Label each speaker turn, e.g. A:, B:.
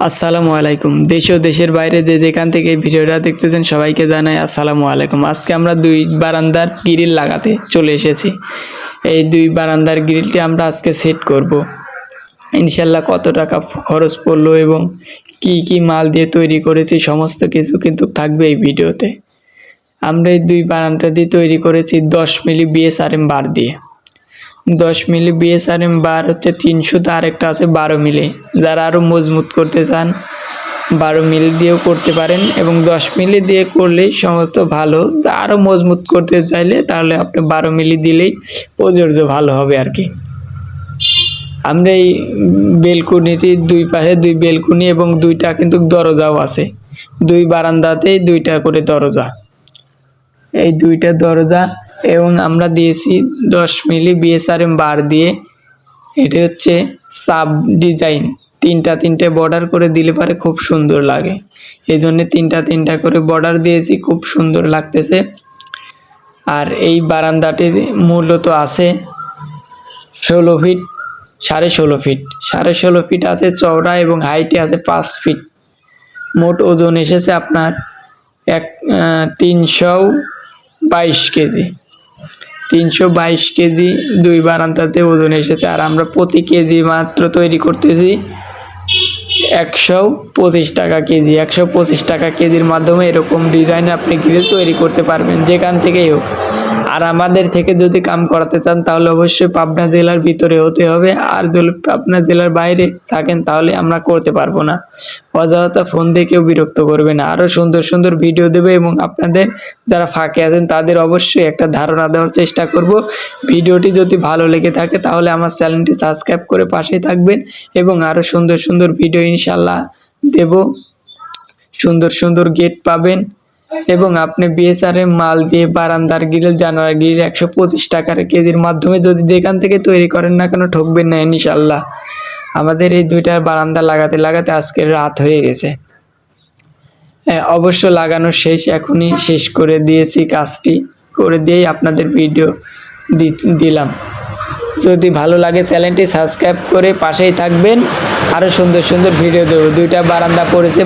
A: আসসালামু আলাইকুম। দেশ ও দেশের বাইরে যে যেখান থেকে ভিডিওটা দেখতেছেন সবাইকে জানাই আসসালামু আলাইকুম। আজকে আমরা দুই বারান্দার গ্রিল লাগাতে চলে এসেছি। এই দুই বারান্দার গ্রিলটি আমরা আজকে সেট করব। ইনশাল্লাহ কত টাকা খরচ পড়ল এবং কি কি মাল দিয়ে তৈরি করেছি, সমস্ত কিছু কিন্তু থাকবে এই ভিডিওতে। আমরা এই দুই বারান্দা দিয়ে তৈরি করেছি দশ মিলি বিএসআরএম বার দিয়ে। দশ মিলি বিএসআরএম বার হচ্ছে তিনশোতে আরেকটা আছে বারো মিলি। যারা আরও মজবুত করতে চান, বারো মিলি দিয়েও করতে পারেন এবং দশ মিলি দিয়ে করলেই সমস্ত ভালো। আরও মজবুত করতে চাইলে তাহলে আপনি বারো মিলি দিলেই প্রযোজ্য ভালো হবে আর কি। আমরা এই বেলকুনিটি দুই পাশে দুই বেলকুনি এবং দুইটা কিন্তু দরজাও আছে। দুই বারান্দাতেই দুইটা করে দরজা। এই দুইটা দরজা এবং আমরা দিয়েছি দশ মিলি বিএসআরএম বার দিয়ে। এটা হচ্ছে সাব ডিজাইন তিনটা তিনটে বর্ডার করে দিলে পারে খুব সুন্দর লাগে। এই জন্যে তিনটা তিনটা করে বর্ডার দিয়েছি, খুব সুন্দর লাগতেছে। আর এই বারান্দাটির মূলত আছে ষোলো ফিট সাড়ে ষোলো ফিট সাড়ে ষোলো ফিট আছে চওড়া এবং হাইটে আছে পাঁচ ফিট মোট ওজন এসেছে আপনার এক তিনশো বাইশ কেজি। তিনশো বাইশ কেজি দুই বারান্দাতে ওজন এসেছে। আর আমরা প্রতি কেজি মাত্র তৈরি করতেছি একশো পঁচিশ টাকা কেজি। একশো পঁচিশ টাকা কেজির মাধ্যমে এরকম ডিজাইন আপনি গ্রিল তৈরি করতে পারবেন, যেখান থেকেই হোক। আর আমাদের থেকে যদি কাম করাতে চান, তাহলে অবশ্যই পাবনা জেলার ভিতরে হতে হবে। আর যদি পাবনা জেলার বাইরে থাকেন, তাহলে আমরা করতে পারব না। অযথা ফোন দিয়ে কেউ বিরক্ত করবে না। আরও সুন্দর সুন্দর ভিডিও দেবে এবং আপনাদের যারা ফাঁকে আছেন, তাদের অবশ্যই একটা ধারণা দেওয়ার চেষ্টা করব। ভিডিওটি যদি ভালো লেগে থাকে, তাহলে আমার চ্যানেলটি সাবস্ক্রাইব করে পাশেই থাকবেন এবং আরও সুন্দর সুন্দর ভিডিও ইনশাল্লাহ দেব। সুন্দর সুন্দর গেট পাবেন। এবং আপনি বিএসআরএম মাল দিয়ে বারান্দার গ্রিল জানোয়ার গ্রিল একশো পঁচিশ টাকার কেজির মাধ্যমে যদি যেখান থেকে তৈরি করেন না কেন ঠকবেন না ইনশাল্লাহ আমাদের এই দুইটা বারান্দা লাগাতে লাগাতে আজকে রাত হয়ে গেছে। হ্যাঁ, অবশ্য লাগানো শেষ এখনই শেষ করে দিয়েছি কাজটি করে দিয়েই আপনাদের ভিডিও দিলাম। যদি ভালো লাগে চ্যানেলটি সাবস্ক্রাইব করে পাশেই থাকবেন। আরও সুন্দর সুন্দর ভিডিও দেবো। দুইটা বারান্দা পড়েছে